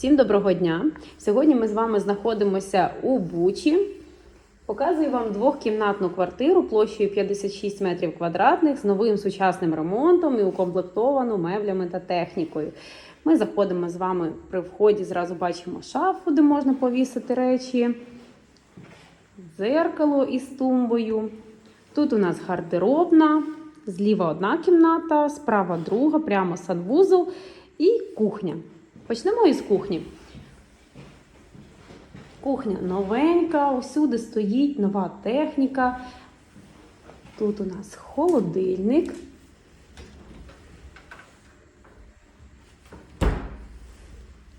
Всім доброго дня! Сьогодні ми з вами знаходимося у Бучі. Показую вам двохкімнатну квартиру площею 56 метрів квадратних з новим сучасним ремонтом і укомплектовану меблями та технікою. Ми заходимо з вами при вході, зразу бачимо шафу, де можна повісити речі, дзеркало із тумбою. Тут у нас гардеробна, зліва одна кімната, справа друга, прямо санвузол і кухня. Почнемо із кухні. Кухня новенька, усюди стоїть нова техніка. Тут у нас холодильник.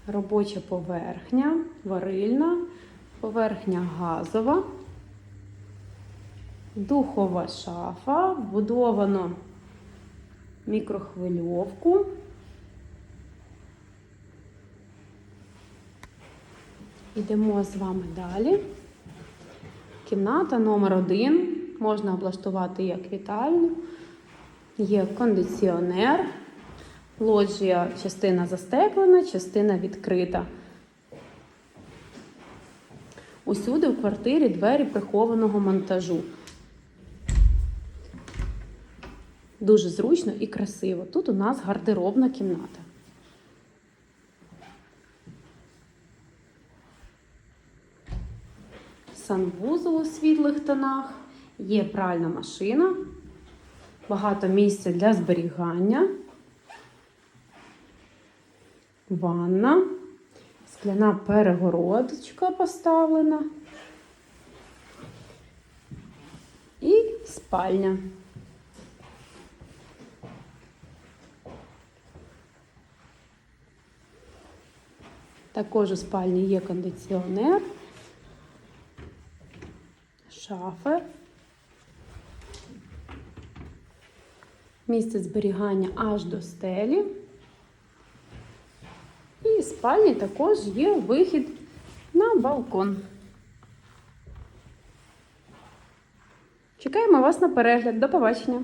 Робоча поверхня, варильна, поверхня газова, духова шафа, вбудовано мікрохвильовку. Йдемо з вами далі. Кімната номер один. Можна облаштувати як вітальню. Є кондиціонер. Лоджія частина застеклена, частина відкрита. Усюди в квартирі двері прихованого монтажу. Дуже зручно і красиво. Тут у нас гардеробна кімната. Санвузол у світлих тонах, є пральна машина, багато місця для зберігання, ванна, скляна перегородочка поставлена. І спальня. Також у спальні є кондиціонер шафи. Місце зберігання аж до стелі. І спальні також є вихід на балкон. Чекаємо вас на перегляд. До побачення!